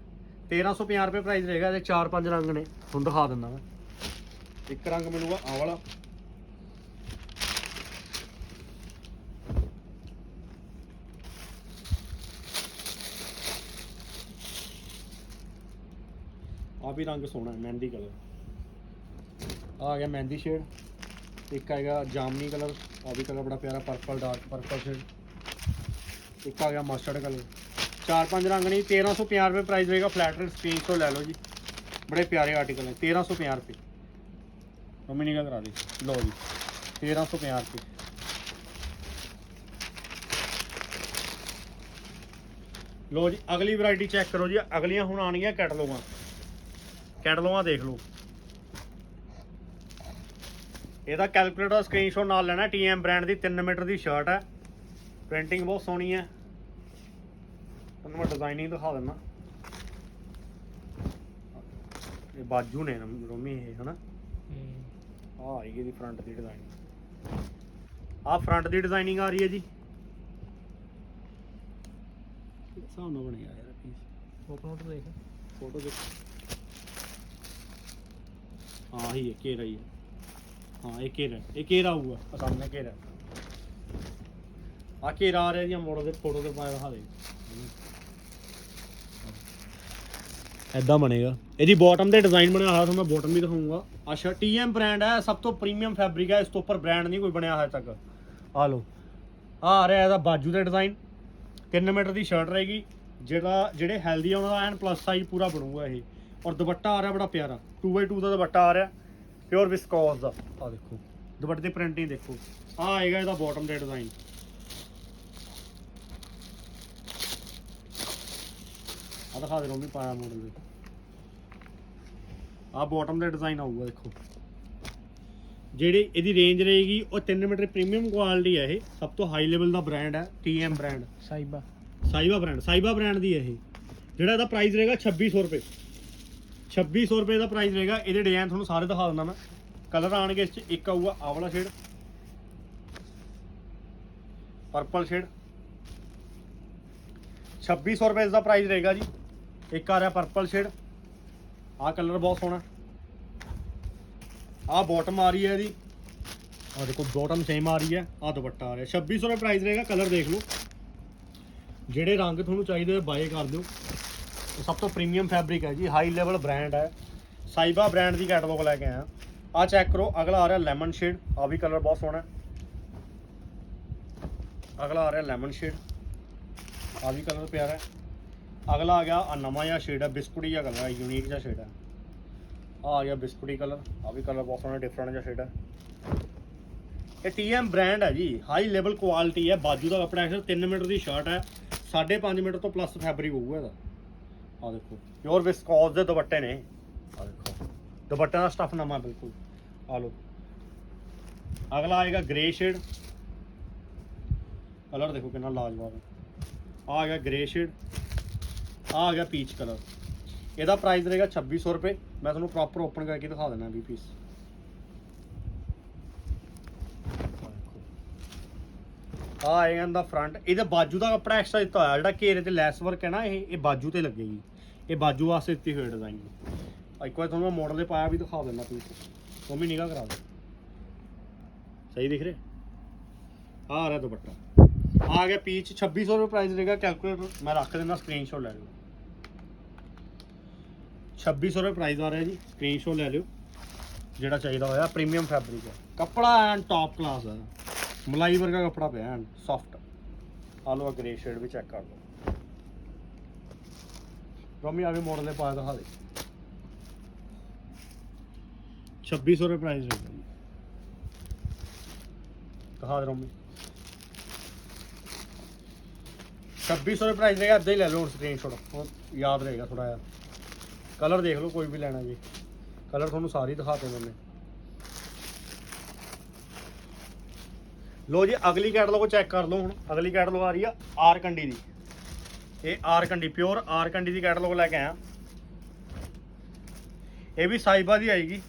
1350 ਰੁਪਏ ਪ੍ਰਾਈਸ ਰਹੇਗਾ ਇਹਦੇ ਚਾਰ ਪੰਜ ਰੰਗ ਨੇ। ਤੁਹਾਨੂੰ ਦਿਖਾ ਦਿੰਦਾ ਮੈਂ। ਇੱਕ ਰੰਗ ਮਿਲੂਗਾ ਆ ਵਾਲਾ। ਆ ਵੀ ਰੰਗ ਸੋਹਣਾ ਹੈ ਮਹਿੰਦੀ ਕਲਰ। ਆ ਗਿਆ ਮਹਿੰਦੀ ਸ਼ੇਡ ਇੱਕ ਆਏਗਾ ਜਾਮਨੀ ਕਲਰ ਆ ਵੀ ਕਲਰ ਬੜਾ ਪਿਆਰਾ ਪਰਪਲ ਡਾਰਕ ਪਰਪਲ ਸ਼ੇਡ ਇੱਕ ਆ ਗਿਆ ਮਸਟਰਡ ਕਲਰ। ਚਾਰ ਪੰਜ ਰੰਗ ਨਹੀਂ 1350 ਰੁਪਏ ਪ੍ਰਾਈਸ ਹੋਏਗਾ ਫਲੈਟ ਰੇਟ ਸਕਰੀਨ ਤੋਂ ਲੈ ਲਓ ਜੀ। ਬੜੇ ਪਿਆਰੇ ਆਰਟੀਕਲ ਨੇ 1350 ਰੁਪਏ। ਮੰਮੀ ਨਿਗਾ ਕਰਾ ਦੇ। ਲਓ ਜੀ 1350 ਰੁਪਏ। ਲਓ ਜੀ, ਅਗਲੀ ਵੈਰਾਈਟੀ ਚੈੱਕ ਕਰੋ ਜੀ, ਅਗਲੀਆਂ ਹੁਣ ਆਣਗੀਆਂ ਕੈਟਲੋਗਾਂ ਕੈਟਲੋਗਾਂ ਦੇਖ ਲਓ। ਇਹਦਾ ਕੈਲਕੂਲੇਟਰ ਸਕਰੀਨਸ਼ਾਟ ਨਾਲ ਲੈਣਾ ਟੀਐਮ ਬ੍ਰਾਂਡ ਦੀ 3 ਮੀਟਰ ਦੀ ਸ਼ਰਟ ਹੈ। ਪ੍ਰਿੰਟਿੰਗ ਬਹੁਤ ਸੋਹਣੀ ਹੈ। ਤੁਹਾਨੂੰ ਮੈਂ ਡਿਜ਼ਾਈਨਿੰਗ ਦਿਖਾ ਦਿੰਦਾ। ਇਹ ਬਾਜੂ ਨੇ ਨਾ ਰੋਮੀ ਇਹ ਹਨਾ? ਆ ਆਈ ਇਹਦੀ ਫਰੰਟ ਦੀ ਡਿਜ਼ਾਈਨਿੰਗ ਆ ਫਰੰਟ ਦੀ ਡਿਜ਼ਾਈਨਿੰਗ ਆ ਰਹੀ ਹੈ ਜੀ। ਹਿਸਾਬ ਨਾਲ ਬਣਿਆ ਯਾਰ ਪੀਸ ਓਪਨ ਆਊਟ ਦੇਖ। ਫੋਟੋ ਦੇ ਹਾਂ ਹੀ ਹੈ ਕੇਰਾ ਹੀ ਹੈ। ਹਾਂ ਇਹ ਹੈ। ਇਹ ਕੇਰਾ ਆਊਗਾ ਆ ਸਾਹਮਣੇ ਕੇਰਾ ਆ ਕੇਰਾ ਆ ਰਿਹਾ ਜੀ ਮੋੜੋ ਦੇ ਫੋਟੋ ਤੇ ਪਾਇਆ ਦਿਖਾ ਦੇ। ਐਦਾਂ ਬਣੇਗਾ। ਇਹਦੀ ਬਾਟਮ ਤੇ ਡਿਜ਼ਾਈਨ ਬਣਿਆ ਹੋਇਆ ਤੁਹਾਨੂੰ ਮੈਂ ਬਾਟਮ ਵੀ ਦਿਖਾਉਂਗਾ ਅੱਛਾ ਟੀਐਮ ਬ੍ਰਾਂਡ ਹੈ ਸਭ ਤੋਂ ਪ੍ਰੀਮੀਅਮ ਫੈਬਰਿਕ ਹੈ ਇਸ ਤੋਂ ਉੱਪਰ ਬ੍ਰਾਂਡ ਨਹੀਂ ਕੋਈ ਬਣਿਆ ਹੋਇਆ ਤੱਕ। ਆ ਲਓ। ਆ ਆ ਰਿਹਾ ਇਹਦਾ ਬਾਜੂ ਦਾ ਡਿਜ਼ਾਈਨ 3 ਮੀਟਰ ਦੀ ਸ਼ਰਟ ਰਹੇਗੀ। ਜਿਹੜਾ ਜਿਹੜੇ ਹੈਲਦੀ ਆ ਉਹਨਾਂ ਦਾ ਐਨ ਪਲੱਸ ਸਾਈਜ਼ ਪੂਰਾ ਬਣੂਗਾ ਇਹ। ਔਰ ਦੁਪੱਟਾ ਆ ਰਿਹਾ ਬੜਾ ਪਿਆਰਾ। 2x2 ਦਾ ਦੁਪੱਟਾ ਆ ਰਿਹਾ। ਪਿਓਰ ਵਿਸਕੋਸ ਦਾ ਆ ਦੇਖੋ। ਦੁਪੱਟੇ ਦੀ ਪ੍ਰਿੰਟਿੰਗ ਦੇਖੋ। ਆ ਆਏਗਾ ਇਹਦਾ ਬਾਟਮ ਦਾ ਡਿਜ਼ਾਈਨ ਆ ਦਿਖਾ ਦੇ ਰੋਮੀ ਪਾਇਆ ਮਾਡਲ ਦੇ। ਆ ਬਾਟਮ ਦਾ ਡਿਜ਼ਾਈਨ ਆਊਗਾ ਦੇਖੋ। ਜਿਹੜੀ ਇਹਦੀ ਰੇਂਜ ਰਹੇਗੀ ਉਹ 3 ਮੀਟਰ ਪ੍ਰੀਮੀਅਮ ਕੁਆਲਿਟੀ ਹੈ ਇਹ। ਸਭ ਤੋਂ ਹਾਈ ਲੈਵਲ ਦਾ ਬ੍ਰਾਂਡ ਹੈ TM ਬ੍ਰਾਂਡ ਸਾਈਬਾ ਸਾਈਬਾ ਬ੍ਰਾਂਡ ਸਾਈਬਾ ਬ੍ਰਾਂਡ ਦੀ ਹੈ ਇਹ। ਜਿਹੜਾ ਇਹਦਾ ਪ੍ਰਾਈਸ ਰਹੇਗਾ 2600 ਰੁਪਏ। 2600 ਰੁਪਏ ਦਾ ਪ੍ਰਾਈਸ ਰਹੇਗਾ। ਇਹਦੇ ਡਿਜ਼ਾਈਨ ਤੁਹਾਨੂੰ ਸਾਰੇ ਦਿਖਾ ਦਿੰਦਾ ਮੈਂ। ਕਲਰ ਆਣਗੇ ਇਸ ਚ, ਇੱਕ ਆਊਗਾ ਆਹ ਵਾਲਾ ਸ਼ੇਡ ਪਰਪਲ ਸ਼ੇਡ 2600 ਰੁਪਏ ਦਾ ਪ੍ਰਾਈਸ ਰਹੇਗਾ ਜੀ। ਇੱਕ ਆ ਰਿਹਾ ਪਰਪਲ ਸ਼ੇਡ ਆਹ ਕਲਰ ਬਹੁਤ ਸੋਹਣਾ। ਆਹ ਬਾਟਮ ਆ ਰਹੀ ਹੈ ਇਹਦੀ ਆਹ ਦੇਖੋ ਬਾਟਮ ਸੇਮ ਆ ਰਹੀ ਹੈ। ਆਹ ਦੁਪੱਟਾ ਆ ਰਿਹਾ। 2600 ਰੁਪਏ ਪ੍ਰਾਈਸ ਰਹੇਗਾ। ਕਲਰ ਦੇਖ ਲਓ। ਜਿਹੜੇ ਰੰਗ ਤੁਹਾਨੂੰ ਚਾਹੀਦੇ ਬਾਏ ਕਰ ਦਿਓ। ਸਭ ਤੋਂ ਪ੍ਰੀਮੀਅਮ ਫੈਬਰਿਕ ਹੈ ਜੀ ਹਾਈ ਲੈਵਲ ਬ੍ਰਾਂਡ ਹੈ। ਸਾਈਬਾ ਬ੍ਰਾਂਡ ਦੀ ਕੈਟਲੌਗ ਲੈ ਕੇ ਆਇਆ। ਆ ਚੈੱਕ ਕਰੋ, ਅਗਲਾ ਆ ਰਿਹਾ ਲੈਮਨ ਸ਼ੇਡ ਆ ਵੀ ਕਲਰ ਬਹੁਤ ਸੋਹਣਾ ਅਗਲਾ ਆ ਰਿਹਾ ਲੈਮਨ ਸ਼ੇਡ ਆ ਵੀ ਕਲਰ ਪਿਆਰਾ ਹੈ। ਅਗਲਾ ਆ ਗਿਆ ਆ ਨਵਾਂ ਜਿਹਾ ਸ਼ੇਡ ਹੈ, ਬਿਸਕੁਟੀ ਜਿਹਾ ਕਲਰ ਹੈ ਯੂਨੀਕ ਜਿਹਾ ਸ਼ੇਡ ਹੈ। ਆ ਆ ਗਿਆ ਬਿਸਕੁਟੀ ਕਲਰ ਆ ਵੀ ਕਲਰ ਬਹੁਤ ਸੋਹਣਾ ਡਿਫਰੈਂਟ ਜਿਹਾ ਸ਼ੇਡ ਹੈ। ਇਹ TM ਬ੍ਰਾਂਡ ਹੈ ਜੀ ਹਾਈ ਲੈਵਲ ਕੁਆਲਿਟੀ ਹੈ। ਬਾਜੂ ਦਾ ਕੱਪੜਾ ਹੈ 3 ਮੀਟਰ ਦੀ ਸ਼ਰਟ ਹੈ। 5.5 ਮੀਟਰ ਤੋਂ ਪਲੱਸ ਫੈਬਰਿਕ ਹੋਊਗਾ ਇਹਦਾ। ਆ ਦੇਖੋ ਪਿਓਰ ਵਿਸਕੋਸ ਦੇ ਦੁਪੱਟੇ ਨੇ। ਆ ਦੇਖੋ ਦੁਪੱਟੇ ਦਾ ਸਟਫ ਨਵਾਂ ਬਿਲਕੁਲ। ਆ ਲਓ। ਅਗਲਾ ਆਏਗਾ ਗ੍ਰੇ ਸ਼ੇਡ ਕਲਰ ਦੇਖੋ ਕਿੰਨਾ ਲਾਜਵਾਬ ਹੈ। ਆ ਗਿਆ ਗ੍ਰੇ ਸ਼ੇਡ ਆ ਆ ਗਿਆ ਪੀਚ ਕਲਰ ਇਹਦਾ ਪ੍ਰਾਈਸ ਰਹੇਗਾ 2600 ਰੁਪਏ। ਮੈਂ ਤੁਹਾਨੂੰ ਪ੍ਰੋਪਰ ਓਪਨ ਕਰਕੇ ਦਿਖਾ ਦਿੰਦਾ ਵੀ ਪੀਸ ਆ ਆਏਗਾ ਇਹਦਾ ਫਰੰਟ ਇਹਦੇ ਬਾਜੂ ਦਾ ਕੱਪੜਾ ਐਕਸਟਰਾ ਦਿੱਤਾ ਹੋਇਆ, ਜਿਹੜਾ ਘੇਰੇ ਤੇ ਲੈਸ ਵਰਕ ਹੈ ਨਾ, ਇਹ ਇਹ ਬਾਜੂ ਤੇ ਲੱਗੇਗੀ ਇਹ ਬਾਜੂ ਵਾਸਤੇ ਦਿੱਤੀ ਹੋਈ ਡਿਜ਼ਾਈਨ ਇੱਕ ਵਾਰ ਤੁਹਾਨੂੰ ਮੈਂ ਮਾਡਲ ਦੇ ਪਾਇਆ ਵੀ ਦਿਖਾ ਦਿੰਦਾ ਪੀਸ ਉਹ ਵੀ ਨਿਗਾਹ ਕਰਾ ਦਿਓ। ਸਹੀ ਦਿਖ ਰਿਹਾ? ਆ ਰਿਹਾ ਦੁਪੱਟਾ। ਆ ਗਿਆ ਪੀਚ 2600 ਰੁਪਏ ਪ੍ਰਾਈਸ ਰਹੇਗਾ ਕੈਲਕੂਲੇਟਰ ਮੈਂ ਰੱਖ ਦਿੰਦਾ ਸਕਰੀਨਸ਼ਾਟ ਲੈ ਲਿਓ। 2600 ਰੁਪਏ ਪ੍ਰਾਈਸ ਆ ਰਿਹਾ ਜੀ ਸਕਰੀਨਸ਼ਾਟ ਲੈ ਲਿਓ। ਜਿਹੜਾ ਚਾਹੀਦਾ ਹੋਇਆ ਪ੍ਰੀਮੀਅਮ ਫੈਬਰਿਕ ਹੈ। ਕੱਪੜਾ ਐਨ ਟੌਪ ਕਲਾਸ ਹੈ ਮਲਾਈ ਵਰਗਾ ਕੱਪੜਾ ਪਿਆ ਐਨ ਸੌਫਟ ਆ ਲਓ ਗ੍ਰੇ ਸ਼ੇਡ ਵੀ ਚੈੱਕ ਕਰ ਲਓ। ਰੋਮੀ ਆਵੇ ਮਾਡਲ ਦੇ ਪਾਇਆ ਦਿਖਾ ਦੇ। 2600 ਰੁਪਏ ਪ੍ਰਾਈਸ ਹੈ। ਦਿਖਾ ਦੇ ਰੋਮੀ। 2600 ਰੁਪਏ ਪ੍ਰਾਈਸ ਰਹੇਗਾ ਅੱਧਾ ਹੀ ਲੈ ਲਓ ਸਕਰੀਨਸ਼ਾਟ ਉਹ ਯਾਦ ਰਹੇਗਾ ਥੋੜਾ ਜਿਹਾ। ਕਲਰ ਦੇਖ ਲਓ, ਕੋਈ ਵੀ ਲੈਣਾ ਜੀ। ਕਲਰ ਤੁਹਾਨੂੰ ਸਾਰੇ ਹੀ ਦਿਖਾਤੇ ਮੈਨੇ ਲੋ ਜੀ, ਅਗਲੀ ਕੈਟਲੌਗ ਚੈੱਕ ਕਰ ਲਓ ਹੁਣ। ਅਗਲੀ ਕੈਟਲੌਗ ਆ ਰਹੀ ਆ ਆਰ ਕੰਡੀ ਦੀ। ਇਹ R Kandi pure R Kandi ਦੀ ਕੈਟਲੌਗ ਲੈ ਕੇ ਆਇਆ। ਇਹ ਵੀ ਸਾਈਬਾ ਦੀ ਆਏਗੀ।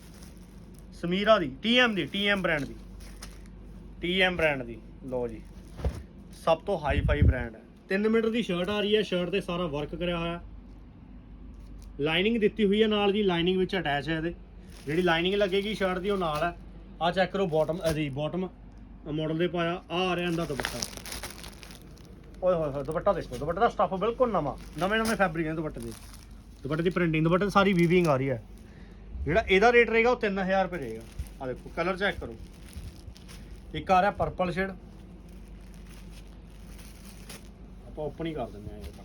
ਸਮੀਰਾ ਦੀ ਟੀਐਮ ਦੀ ਟੀਐਮ ਬ੍ਰਾਂਡ ਦੀ। ਟੀਐਮ ਬ੍ਰਾਂਡ ਦੀ ਲੋ ਜੀ। ਸਭ ਤੋਂ ਹਾਈ ਫਾਈ ਬ੍ਰਾਂਡ ਹੈ। 3 ਮੀਟਰ ਦੀ ਸ਼ਰਟ ਆ ਰਹੀ ਹੈ। ਸ਼ਰਟ ਤੇ ਸਾਰਾ ਵਰਕ ਕਰਿਆ ਹੋਇਆ। ਲਾਈਨਿੰਗ ਦਿੱਤੀ ਹੋਈ ਹੈ ਨਾਲ ਦੀ ਲਾਈਨਿੰਗ ਵਿੱਚ ਅਟੈਚ ਹੈ ਇਹਦੇ। ਜਿਹੜੀ ਲਾਈਨਿੰਗ ਲੱਗੇਗੀ ਸ਼ਰਟ ਦੀ, ਉਹ ਨਾਲ ਹੈ। ਆ ਚੈੱਕ ਕਰੋ ਬਾਟਮ ਅਜੀ ਬਾਟਮ ਮਾਡਲ ਦੇ ਪਾਇਆ, ਆ ਆ ਰਿਹਾ ਇਹਦਾ ਦੁਪੱਟਾ। ਓਏ ਹੋਏ ਹੋਏ, ਦੁਪੱਟਾ ਦੇਖੋ, ਦੁਪੱਟੇ ਦਾ ਸਟੱਫ ਬਿਲਕੁਲ ਨਵਾਂ, ਨਵੇਂ ਨਵੇਂ ਫੈਬਰਿਕ ਹੈ ਦੁਪੱਟੇ ਦੇ। ਦੁਪੱਟੇ ਦੀ ਪ੍ਰਿੰਟਿੰਗ ਦੁਪੱਟੇ ਸਾਰੀ ਵੀਵਿੰਗ ਆ ਰਹੀ ਹੈ। ਜਿਹੜਾ ਇਹਦਾ ਰੇਟ ਰਹੇਗਾ ਉਹ 3000 ਰੁਪਏ ਰਹੇਗਾ। ਆ ਦੇਖੋ ਕਲਰ ਚੈੱਕ ਕਰੋ। ਇੱਕ ਆ ਰਿਹਾ ਪਰਪਲ ਸ਼ੇਡ ਆਪਾਂ ਓਪਨ ਹੀ ਕਰ ਦਿੰਦੇ ਆ ਇਹ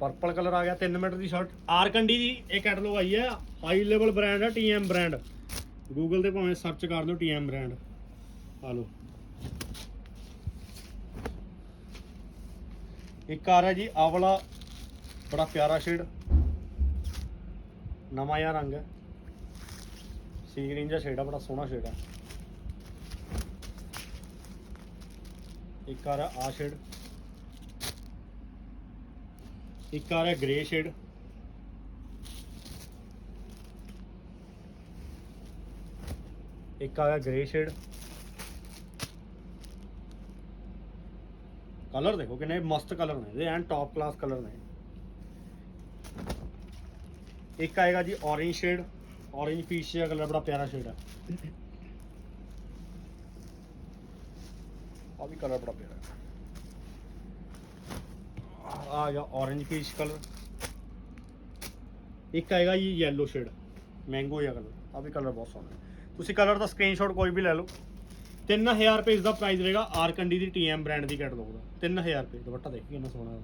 ਪਰਪਲ ਕਲਰ ਆ ਗਿਆ 3 ਮੀਟਰ ਦੀ ਸ਼ਰਟ ਆਰ ਕੰਡੀ ਦੀ ਇਹ ਕੈਟਲੌਗ ਆਈ ਹੈ ਹਾਈ ਲੈਵਲ ਬ੍ਰਾਂਡ ਹੈ ਟੀਐਮ ਬ੍ਰਾਂਡ ਗੂਗਲ ਤੇ ਭਾਵੇਂ ਸਰਚ ਕਰ ਦਿਓ ਟੀਐਮ ਬ੍ਰਾਂਡ ਆ ਲਓ। ਇੱਕ ਆ ਰਿਹਾ ਜੀ, ਆਵਲਾ। ਬੜਾ ਪਿਆਰਾ ਸ਼ੇਡ ਨਵਾਂ ਜਿਹਾ ਰੰਗ ਹੈ। ਸੀ ਗ੍ਰੀਨ ਜਿਹਾ ਸ਼ੇਡ ਆ, ਬੜਾ ਸੋਹਣਾ ਸ਼ੇਡ ਆ। ਇੱਕ ਆ ਰਿਹਾ ਆ ਸ਼ੇਡ ਇੱਕ ਆ ਰਿਹਾ ਗ੍ਰੇ ਸ਼ੇਡ ਇੱਕ ਆ ਗਿਆ ਗ੍ਰੇ ਸ਼ੇਡ ਕਲਰ ਦੇਖੋ ਕਿੰਨੇ ਮਸਤ ਕਲਰ ਨੇ ਇਹ ਐਨ ਟੌਪ ਕਲਾਸ ਕਲਰ ਨੇ ਇੱਕ ਆਏਗਾ ਜੀ orange ਸ਼ੇਡ orange ਪੀਚ ਜਿਹਾ ਕਲਰ ਬੜਾ ਪਿਆਰਾ ਸ਼ੇਡ ਹੈ ਆ ਵੀ ਕਲਰ ਬੜਾ ਪਿਆਰਾ ਹੈ ਆ ਗਿਆ orange ਪੀਚ ਕਲਰ ਇੱਕ ਆਏਗਾ ਜੀ yellow ਸ਼ੇਡ ਮੈਂਗੋ ਜਿਹਾ ਕਲਰ ਆ ਵੀ ਕਲਰ ਬਹੁਤ ਸੋਹਣਾ ਹੈ ਤੁਸੀਂ ਕਲਰ ਦਾ ਸਕਰੀਨਸ਼ਾਟ ਕੋਈ ਵੀ ਲੈ ਲਓ। 3000 ਰੁਪਏ ਇਸ ਦਾ ਪ੍ਰਾਈਸ ਰਹੇਗਾ ਆਰ ਕੰਡੀ ਦੀ ਟੀਐਮ ਬ੍ਰਾਂਡ ਦੀ ਕੈਟਲੌਗ ਦਾ। 3000 ਰੁਪਏ, ਦੁਪੱਟਾ ਦੇਖੀ ਕਿੰਨਾ ਸੋਹਣਾ ਹੈ।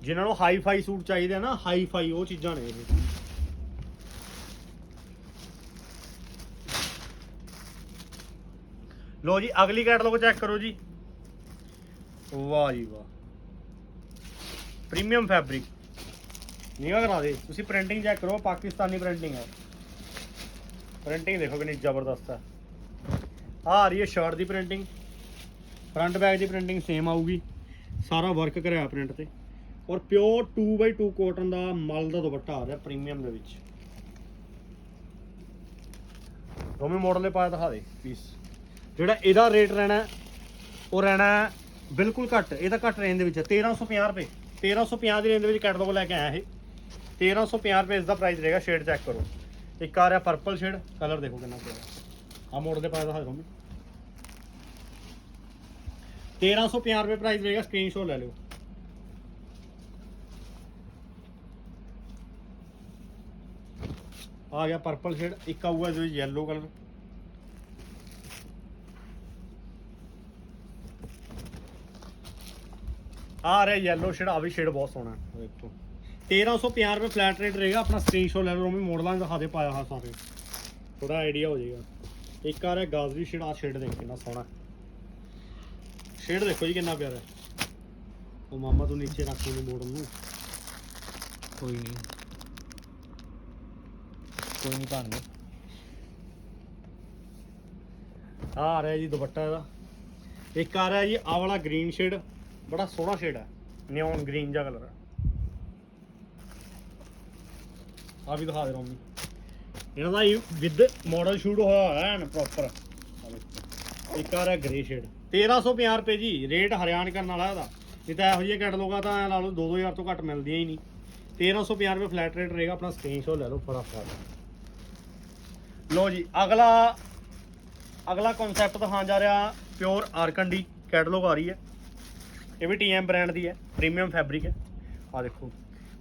ਜਿਨ੍ਹਾਂ ਨੂੰ ਹਾਈ ਫਾਈ ਸੂਟ ਚਾਹੀਦੇ ਆ ਨਾ ਹਾਈ ਫਾਈ ਉਹ ਚੀਜ਼ਾਂ ਨੇ ਇਹ। ਲੋ ਜੀ, ਅਗਲੀ ਕੈਟਲੌਗ ਚੈੱਕ ਕਰੋ ਜੀ। ਵਾਹ ਜੀ ਵਾਹ। ਪ੍ਰੀਮੀਅਮ ਫੈਬਰਿਕ ਨੀਵਾ ਕਰਾ ਦੇ ਤੁਸੀਂ ਪ੍ਰਿੰਟਿੰਗ ਚੈੱਕ ਕਰੋ, ਪਾਕਿਸਤਾਨੀ ਪ੍ਰਿੰਟਿੰਗ ਹੈ। ਪ੍ਰਿੰਟਿੰਗ ਦੇਖੋ ਕਿੰਨੀ ਜ਼ਬਰਦਸਤ ਹੈ। ਆ ਆ ਰਹੀ ਹੈ ਸ਼ਰਟ ਦੀ ਪ੍ਰਿੰਟਿੰਗ ਫਰੰਟ ਬੈਕ ਦੀ ਪ੍ਰਿੰਟਿੰਗ ਸੇਮ ਆਊਗੀ। ਸਾਰਾ ਵਰਕ ਕਰਿਆ ਪ੍ਰਿੰਟ ਤੇ। ਔਰ ਪਿਓਰ 2x2 ਕੋਟਨ ਦਾ ਮਲ ਦਾ ਦੁਪੱਟਾ ਆ ਰਿਹਾ ਪ੍ਰੀਮੀਅਮ ਦੇ ਵਿੱਚ। ਦੋਵੇਂ ਮਾਡਲ ਦੇ ਪਾਇਆ ਦਿਖਾ ਦੇ ਪੀਸ ਜਿਹੜਾ ਇਹਦਾ ਰੇਟ ਰਹਿਣਾ ਉਹ ਰਹਿਣਾ ਬਿਲਕੁਲ ਘੱਟ। ਇਹਦਾ ਘੱਟ ਰੇਂਜ ਦੇ ਵਿੱਚ ਹੈ। 1350 ਰੁਪਏ। 1350 ਦੀ ਰੇਂਜ ਦੇ ਵਿੱਚ ਕੈਟਲੌਗ ਲੈ ਕੇ ਆਇਆ ਇਹ। 1350 ਰੁਪਏ ਇਸ ਦਾ ਪ੍ਰਾਈਸ ਰਹੇਗਾ ਸ਼ੇਡ ਚੈੱਕ ਕਰੋ। ਇੱਕ ਆ ਰਿਹਾ ਪਰਪਲ ਸ਼ੇਡ ਕਲਰ ਦੇਖੋ ਕਿੰਨਾ ਪਿਆਰਾ ਆ ਮਾਡਲ ਦੇ ਪਾਇਆ ਦਿਖਾ ਦੋ 1350 ਰੁਪਏ ਪ੍ਰਾਈਸ ਰਹੇਗਾ ਸਕਰੀਨਸ਼ਾਟ ਲੈ ਲਿਓ। ਆ ਗਿਆ ਪਰਪਲ ਸ਼ੇਡ ਇੱਕ ਆਊਗਾ ਇਹਦੇ ਵਿੱਚ yellow ਕਲਰ ਆ ਰਿਹਾ yellow ਸ਼ੇਡ ਆ ਵੀ ਸ਼ੇਡ ਬਹੁਤ ਸੋਹਣਾ ਦੇਖੋ। 1350 ਰੁਪਏ ਫਲੈਟ ਰੇਟ ਰਹੇਗਾ ਆਪਣਾ ਸਕਰੀਨਸ਼ਾਟ ਲੈ ਲਓ ਵੀ ਮੋਡਲਾਂ ਦਿਖਾ ਦੇ ਪਾਇਆ ਹੋਇਆ ਸਾਰੇ। ਥੋੜਾ ਆਈਡੀਆ ਹੋ ਜਾਏਗਾ। ਇੱਕ ਆ ਰਿਹਾ ਗਾਜ਼ਰੀ ਸ਼ੇਡ ਆ ਸ਼ੇਡ ਦੇਖ ਕਿੰਨਾ ਸੋਹਣਾ। ਸ਼ੇਡ ਦੇਖੋ ਜੀ ਕਿੰਨਾ ਪਿਆਰਾ ਹੈ। ਉਹ ਮਾਮਾ ਤੂੰ ਨੀਚੇ ਰੱਖ ਉਹਨੂੰ ਮੋੜਨ ਨੂੰ। ਕੋਈ ਨਹੀਂ। ਕੋਈ ਨਹੀਂ ਭਾਣਗੇ ਆ ਆ ਰਿਹਾ ਜੀ ਦੁਪੱਟਾ ਇਹਦਾ। ਇੱਕ ਆ ਰਿਹਾ ਜੀ ਆ ਵਾਲਾ ਗ੍ਰੀਨ ਸ਼ੇਡ ਬੜਾ ਸੋਹਣਾ ਸ਼ੇਡ ਹੈ। ਨਿਓਨ ਗ੍ਰੀਨ ਜਿਹਾ ਕਲਰ ਹੈ। ਆ ਵੀ ਦਿਖਾ ਦੇ ਰੋਮੀ। ਇਹਨਾਂ ਦਾ ਵਿਦ ਮਾਡਲ ਸ਼ੂਟ ਹੋਇਆ ਹੋਇਆ ਹੈ ਪ੍ਰੋਪਰ ਇੱਕ ਆ ਰਿਹਾ ਗ੍ਰੇ ਸ਼ੇਡ 1350 ਰੁਪਏ ਜੀ ਰੇਟ ਹਰਿਆਣ ਕਰਨ ਵਾਲਾ ਇਹਦਾ। ਨਹੀਂ ਤਾਂ ਇਹੋ ਜਿਹੇ ਕੈਟਲੋਗਾਂ ਤਾਂ ਐਂ ਲਾ ਲਓ 2-2000 ਤੋਂ ਘੱਟ ਮਿਲਦੀਆਂ ਹੀ ਨਹੀਂ। 1350 ਰੁਪਏ ਫਲੈਟ ਰੇਟ ਰਹੇਗਾ, ਆਪਣਾ ਸਕਰੀਨਸ਼ਾਟ ਲੈ ਲਓ ਫਟਾਫਟ। ਲਓ ਜੀ, ਅਗਲਾ ਅਗਲਾ ਕਨਸੈਪਟ ਦਿਖਾਉਣ ਜਾ ਰਿਹਾ ਪਿਓਰ ਆਰਕੰਡੀ ਕੈਟਲੋਗ ਆ ਰਹੀ ਹੈ। ਇਹ ਵੀ ਟੀਐਮ ਬ੍ਰਾਂਡ ਦੀ ਹੈ ਪ੍ਰੀਮੀਅਮ ਫੈਬਰਿਕ ਹੈ। ਆ ਦੇਖੋ।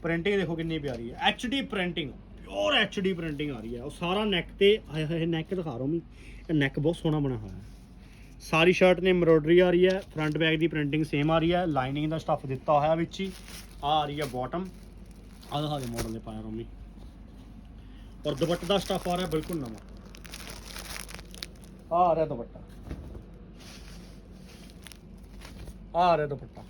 ਪ੍ਰਿੰਟਿੰਗ ਦੇਖੋ ਕਿੰਨੀ ਪਿਆਰੀ ਹੈ। HD printing pure HD printing ਆ ਰਹੀ ਹੈ। ਉਹ ਸਾਰਾ ਨੈਕ ਤੇ, ਹਾਏ ਹਾਏ ਨੈਕ ਦਿਖਾ ਰਹਾ ਮੀ। ਇਹ ਨੈਕ ਬਹੁਤ ਸੋਹਣਾ ਬਣਿਆ ਹੋਇਆ ਹੈ। ਸਾਰੀ ਸ਼ਰਟ ਨੇ ਐਮਬ੍ਰੋਇਡਰੀ ਆ ਰਹੀ ਹੈ। ਫਰੰਟ ਬੈਕ ਦੀ ਪ੍ਰਿੰਟਿੰਗ ਸੇਮ ਆ ਰਹੀ ਹੈ। ਲਾਈਨਿੰਗ ਦਾ ਸਟੱਫ ਦਿੱਤਾ ਹੋਇਆ ਵਿੱਚ ਹੀ। ਆ ਆ ਰਹੀ ਹੈ ਬਾਟਮ ਆ ਦਿਖਾ ਦੇ ਮਾਡਲ ਦੇ ਪਾਇਆ ਰੋਮੀ। ਔਰ ਦੁਪੱਟੇ ਦਾ ਸਟੱਫ ਆ ਰਿਹਾ ਬਿਲਕੁਲ ਨਵਾਂ। ਆ ਰਿਹਾ ਦੁਪੱਟਾ। ਆ ਰਿਹਾ ਦੁਪੱਟਾ।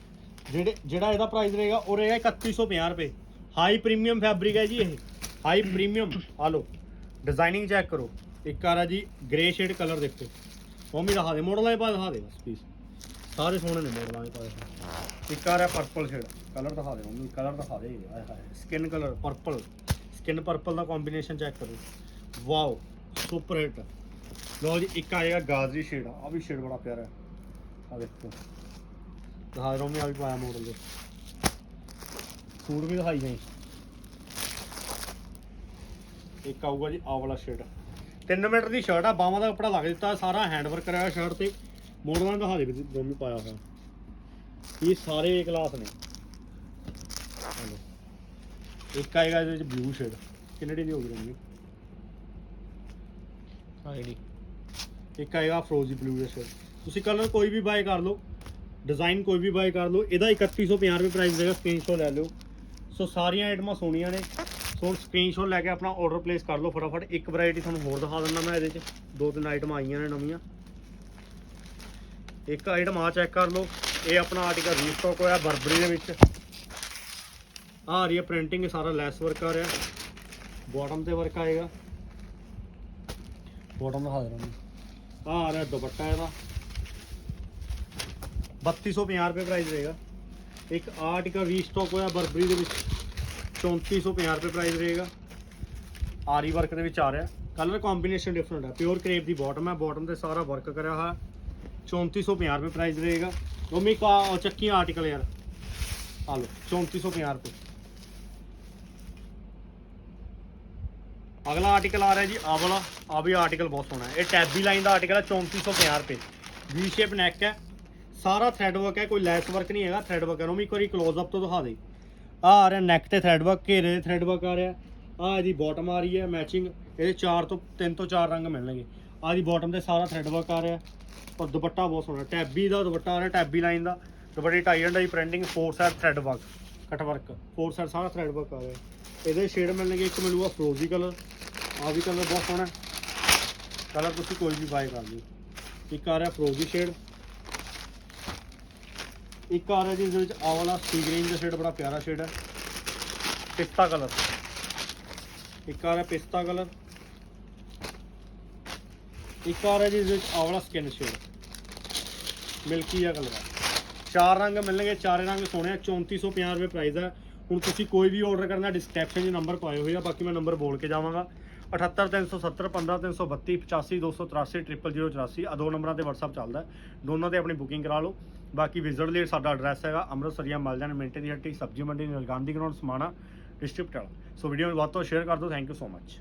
ਜਿਹੜੇ ਜਿਹੜਾ ਇਹਦਾ ਪ੍ਰਾਈਸ ਰਹੇਗਾ ਉਹ ਰਹੇਗਾ 3150 ਰੁਪਏ। ਹਾਈ ਪ੍ਰੀਮੀਅਮ ਫੈਬਰਿਕ ਹੈ ਜੀ ਇਹ। ਹਾਈ ਪ੍ਰੀਮੀਅਮ ਆ ਲਓ ਡਿਜ਼ਾਈਨਿੰਗ ਚੈੱਕ ਕਰੋ। ਇੱਕ ਆ ਰਿਹਾ ਜੀ ਗ੍ਰੇ ਸ਼ੇਡ ਕਲਰ ਦੇਖੋ। ਉਹ ਵੀ ਦਿਖਾ ਦੇ ਮਾਡਲਾਂ ਦੇ ਪਾ ਦਿਖਾ ਦੇ ਬਸ ਪੀਸ ਸਾਰੇ ਸੋਹਣੇ ਨੇ ਮਾਡਲਾਂ ਦੇ ਪਾ ਇੱਕ ਆ ਰਿਹਾ ਪਰਪਲ ਸ਼ੇਡ ਕਲਰ ਦਿਖਾ ਦੇ ਉਹਨੂੰ ਕਲਰ ਦਿਖਾ ਦੇ। ਆਏ ਹਾਏ skin colour purple skin purple ਦਾ ਕੰਬੀਨੇਸ਼ਨ ਚੈੱਕ ਕਰੋ। ਵਾਓ ਸੁਪਰ ਹਿੱਟ ਲਓ ਜੀ, ਇੱਕ ਆਏਗਾ ਗਾਜ਼ਰੀ ਸ਼ੇਡ ਆ ਵੀ ਸ਼ੇਡ ਬੜਾ ਪਿਆਰਾ ਹੈ। ਆ ਦੇਖੋ। ਦਿਖਾ ਰੋ ਮੈਂ ਆ ਵੀ ਪਾਇਆ ਮਾਡਲ ਦੇ ਸੂਟ ਵੀ ਦਿਖਾਈ ਜਾਈ। ਇੱਕ ਆਊਗਾ ਜੀ ਆਹ ਵਾਲਾ ਸ਼ੇਡ 3 ਮੀਟਰ ਦੀ ਸ਼ਰਟ ਆ ਬਾਹਾਂ ਦਾ ਕੱਪੜਾ ਲੱਗ ਦਿੱਤਾ ਸਾਰਾ ਹੈਂਡ ਵਰਕ ਕਰਿਆ ਹੋਇਆ ਸ਼ਰਟ ਤੇ ਮੋਡਲਾਂ ਦਿਖਾ ਦੇ ਵੀ ਦੋਨੋਂ ਪਾਇਆ ਹੋਇਆ। ਇਹ ਸਾਰੇ ਕਲਾਸ ਨੇ। ਇੱਕ ਆਏਗਾ ਇਹਦੇ ਵਿੱਚ ਬਲੂ ਸ਼ੇਡ ਕਿੰਨੇ ਦੀ ਹੋ ਗਈ ਰੰਗੀ? ਆਈਡੀ ਇੱਕ ਆਏਗਾ ਫਰੋਜ਼ੀ ਬਲੂ ਦੇ ਸ਼ੇਡ ਤੁਸੀਂ ਕਲਰ ਕੋਈ ਵੀ ਬਾਏ ਕਰ ਲਓ। ਡਿਜ਼ਾਈਨ ਕੋਈ ਵੀ ਬਾਏ ਕਰ ਲਓ, ਇਹਦਾ 3150 ਰੁਪਏ ਪ੍ਰਾਈਸ ਰਹੇਗਾ ਸਕਰੀਨਸ਼ਾਟ ਲੈ ਲਿਓ। ਸੋ ਸਾਰੀਆਂ ਆਈਟਮਾਂ ਸੋਹਣੀਆਂ ਨੇ। ਸੋ ਹੁਣ ਸਕਰੀਨਸ਼ਾਟ ਲੈ ਕੇ ਆਪਣਾ ਆਰਡਰ ਪਲੇਸ ਕਰ ਲਓ ਫਟਾਫਟ। ਇੱਕ ਵੈਰਾਈਟੀ ਤੁਹਾਨੂੰ ਹੋਰ ਦਿਖਾ ਦਿੰਦਾ ਮੈਂ ਇਹਦੇ 'ਚ। ਦੋ ਤਿੰਨ ਆਈਟਮਾਂ ਆਈਆਂ ਨੇ ਨਵੀਆਂ। ਇੱਕ ਆਈਟਮ ਆ ਚੈੱਕ ਕਰ ਲਓ। ਇਹ ਆਪਣਾ ਆਰਟੀਕਲ ਰੀਸਟਾਕ ਹੋਇਆ ਬਰਬਰੀ ਦੇ ਵਿੱਚ। ਆਹ ਆ ਰਹੀ ਹੈ ਪ੍ਰਿੰਟਿੰਗ ਸਾਰਾ ਲੈਸ ਵਰਕ ਆ ਰਿਹਾ। ਬਾਟਮ ਤੇ ਵਰਕ ਆਏਗਾ। ਬਾਟਮ ਦਿਖਾ ਦੇਣਾ ਆ ਆ ਰਿਹਾ ਦੁਪੱਟਾ ਇਹਦਾ। 3250 ਰੁਪਏ ਪ੍ਰਾਈਸ ਰਹੇਗਾ। ਇੱਕ ਆਰਟੀਕਲ ਰੀਸਟਾਕ ਹੋਇਆ ਬਰਬਰੀ ਦੇ ਵਿੱਚ 3450 ਰੁਪਏ ਪ੍ਰਾਈਸ ਰਹੇਗਾ। ਆਰੀ ਵਰਕ ਦੇ ਵਿੱਚ ਆ ਰਿਹਾ। ਕਲਰ ਕੰਬੀਨੇਸ਼ਨ ਡਿਫਰੈਂਟ ਹੈ। ਪਿਓਰ ਕਰੇਪ ਦੀ ਬਾਟਮ ਹੈ। ਬਾਟਮ ਤੇ ਸਾਰਾ ਵਰਕ ਕਰਿਆ ਹੋਇਆ। 3450 ਰੁਪਏ ਪ੍ਰਾਈਸ ਰਹੇਗਾ। ਮੰਮੀ ਕਾ ਚੱਕੀ ਆਰਟੀਕਲ ਯਾਰ। ਆ ਲਓ 3450 ਰੁਪਏ। ਅਗਲਾ ਆਰਟੀਕਲ ਆ ਰਿਹਾ ਜੀ ਆ ਵਾਲਾ। ਆ ਵੀ ਆਰਟੀਕਲ ਬਹੁਤ ਸੋਹਣਾ ਹੈ। ਇਹ ਟੈਬੀ ਲਾਈਨ ਦਾ ਆਰਟੀਕਲ ਹੈ 3450 ਰੁਪਏ। ਵੀ ਸ਼ੇਪ ਨੈਕ ਹੈ। ਸਾਰਾ ਥ੍ਰੈਡ ਵਰਕ ਹੈ, ਕੋਈ ਲੈਸ ਵਰਕ ਨਹੀਂ ਹੈਗਾ ਥ੍ਰੈਡ ਵਰਕ ਹੈ। ਉਹਨੂੰ ਇੱਕ ਵਾਰੀ ক্লোਜ਼ ਅਪ ਤੋਂ ਦਿਖਾ ਦੇ। ਆ ਆ ਰਿਹਾ ਨੈਕ ਤੇ ਥ੍ਰੈਡ ਵਰਕ ਘੇਰੇ ਤੇ ਥ੍ਰੈਡ ਵਰਕ ਆ ਰਿਹਾ। ਆ ਇਹਦੀ ਬਾਟਮ ਆ ਰਹੀ ਹੈ ਮੈਚਿੰਗ ਇਹਦੇ 4 ਤੋਂ 3 ਤੋਂ 4 ਰੰਗ ਮਿਲਣਗੇ। ਆ ਦੀ ਬਾਟਮ ਤੇ ਸਾਰਾ ਥ੍ਰੈਡ ਵਰਕ ਆ ਰਿਹਾ। ਔਰ ਦੁਪੱਟਾ ਬਹੁਤ ਸੋਹਣਾ। ਟੈਬੀ ਦਾ ਦੁਪੱਟਾ ਆ ਰਿਹਾ ਟੈਬੀ ਲਾਈਨ ਦਾ। ਦੁਪੱਟੇ tie and dye printing four side thread work cut work four side ਸਾਰਾ ਥ੍ਰੈਡ ਵਰਕ ਆ ਰਿਹਾ। ਇਹਦੇ ਸ਼ੇਡ ਮਿਲਣਗੇ, ਇੱਕ ਮਿਲੂਗਾ ਫਰੋਜ਼ੀ ਕਲਰ ਆ ਵੀ ਕਲਰ ਬਹੁਤ ਸੋਹਣਾ। ਕਲਰ ਤੁਸੀਂ ਕੋਈ ਵੀ ਬਾਏ ਕਰ ਲਿਓ। ਇੱਕ ਆ ਰਿਹਾ ਫਰੋਜ਼ੀ ਸ਼ੇਡ ਇੱਕ ਆ ਰਿਹਾ ਜੀ ਜਿਹਦੇ ਵਿੱਚ ਆਹ ਵਾਲਾ ਸੀ ਗ੍ਰੀਨ ਦਾ ਸ਼ੇਡ ਬੜਾ ਪਿਆਰਾ ਸ਼ੇਡ ਹੈ। ਪਿਸਤਾ ਕਲਰ। ਇੱਕ ਆ ਰਿਹਾ ਪਿਸਤਾ ਕਲਰ। ਇੱਕ ਆ ਰਿਹਾ ਜੀ ਜਿਹਦੇ ਵਿੱਚ ਆਹ ਵਾਲਾ ਸਕਿਨ ਸ਼ੇਡ ਮਿਲਕੀ ਜਿਹਾ ਕਲਰ ਚਾਰ ਰੰਗ ਮਿਲਣਗੇ ਚਾਰੇ ਰੰਗ ਸੋਹਣੇ ਆ 3450 ਰੁਪਏ ਪ੍ਰਾਈਸ ਹੈ ਹੁਣ ਤੁਸੀਂ ਕੋਈ ਵੀ ਆਰਡਰ ਕਰਨਾ ਡਿਸਕ੍ਰਿਪਸ਼ਨ 'ਚ ਨੰਬਰ ਪਾਏ ਹੋਏ ਆ ਬਾਕੀ ਮੈਂ ਨੰਬਰ ਬੋਲ ਕੇ ਜਾਵਾਂਗਾ। 78370 15332 85283 00084 ਆ ਦੋ ਨੰਬਰਾਂ ਤੇ WhatsApp ਚੱਲਦਾ ਦੋਨਾਂ ਤੇ ਆਪਣੀ ਬੁਕਿੰਗ ਕਰਾ ਲਓ। ਬਾਕੀ ਵਿਜ਼ਿਟ ਲਈ ਸਾਡਾ ਐਡਰੈਸ ਹੈਗਾ ਅੰਮ੍ਰਿਤਸਰੀਆ ਮਲ ਮਿੰਟੇ ਦੀ ਹੱਟੀ, ਸਬਜ਼ੀ ਮੰਡੀ ਨਿਲਗਾਂਧੀ ਗਰਾਊਂਡ ਸਮਾਣਾ ਡਿਸਟ੍ਰਿਕਟ ਵਾਲਾ। ਸੋ ਵੀਡੀਓ ਨੂੰ ਵੱਧ ਤੋਂ ਸ਼ੇਅਰ ਕਰ ਦਿਓ। Thank you so much